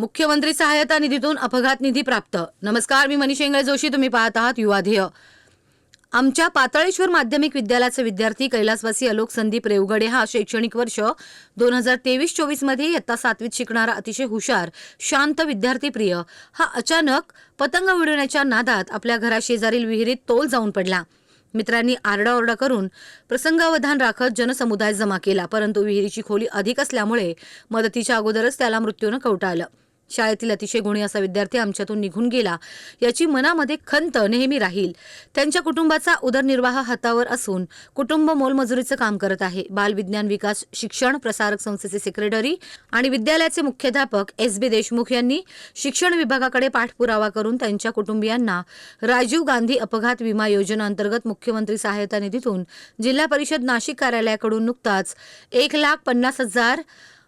मुख्यमंत्री सहायता निधीतून अपघात निधी प्राप्त. नमस्कार मी मनीष इंगळे जोशी. तुम्ही पाहत आहात युवाधेय आमच्या पाताळेश्वर माध्यमिक विद्यालयाचे विद्यार्थी कैलासवासी अलोक संदीप रेवगडे हा शैक्षणिक वर्ष दोन हजार तेवीस चोवीसमध्ये इयत्ता सातवीत शिकणारा अतिशय हुशार शांत विद्यार्थी प्रिय हा अचानक पतंग उडवण्याच्या नादात आपल्या घराशेजारील विहिरीत तोल जाऊन पडला. मित्रांनी आरडाओरडा करून प्रसंगावधान राखत जनसमुदाय जमा केला परंतु विहिरीची खोली अधिक असल्यामुळे मदतीच्या अगोदरच त्याला मृत्यूनं कवटाळलं. शाळेतील अतिशय गुणी असा विद्यार्थी आमच्यातून निघून गेला. याची मनामध्ये खंत नेहमी राहील. त्यांच्या कुटुंबाचा उदरनिर्वाह हातावर असून कुटुंब मोलमजुरीचं काम करत आहे. बालविज्ञान विकास शिक्षण प्रसारक संस्थेचे सेक्रेटरी आणि विद्यालयाचे मुख्याध्यापक एस बी देशमुख यांनी शिक्षण विभागाकडे पाठपुरावा करून त्यांच्या कुटुंबियांना राजीव गांधी अपघात विमा योजना अंतर्गत मुख्यमंत्री सहायता निधीतून जिल्हा परिषद नाशिक कार्यालयाकडून नुकताच एक लाख पन्नास हजार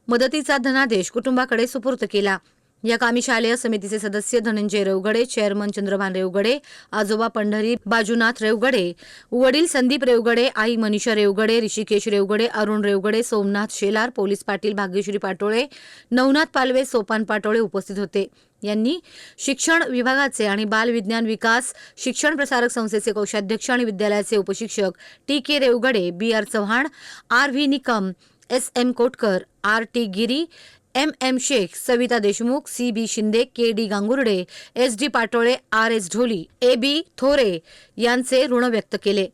मदतीचा धनादेश कुटुंबाकडे सुपूर्द केला. या कामी शालेय समितीचे सदस्य धनंजय रेवगडे चेअरमन चंद्रभान रेवगडे आजोबा पंढरी बाजूनाथ रेवगडे वडील संदीप रेवगडे आई मनीषा रेवगडे ऋषिकेश रेवगडे अरुण रेवगडे सोमनाथ शेलार पोलीस पाटील भाग्यश्री पाटोळे नवनाथ पालवे सोपान पाटोळे उपस्थित होते. यांनी शिक्षण विभागाचे आणि बाल विज्ञान विकास शिक्षण प्रसारक संस्थेचे कोषाध्यक्ष आणि विद्यालयाचे उपशिक्षक T K Revgade B R Chavan R V Nikam S M Kotkar R T Giri M M Shaikh Savita Deshmukh C B Shinde K D Gangurde S D Patole R S Dholi A B Thore यांचे ऋण व्यक्त केले.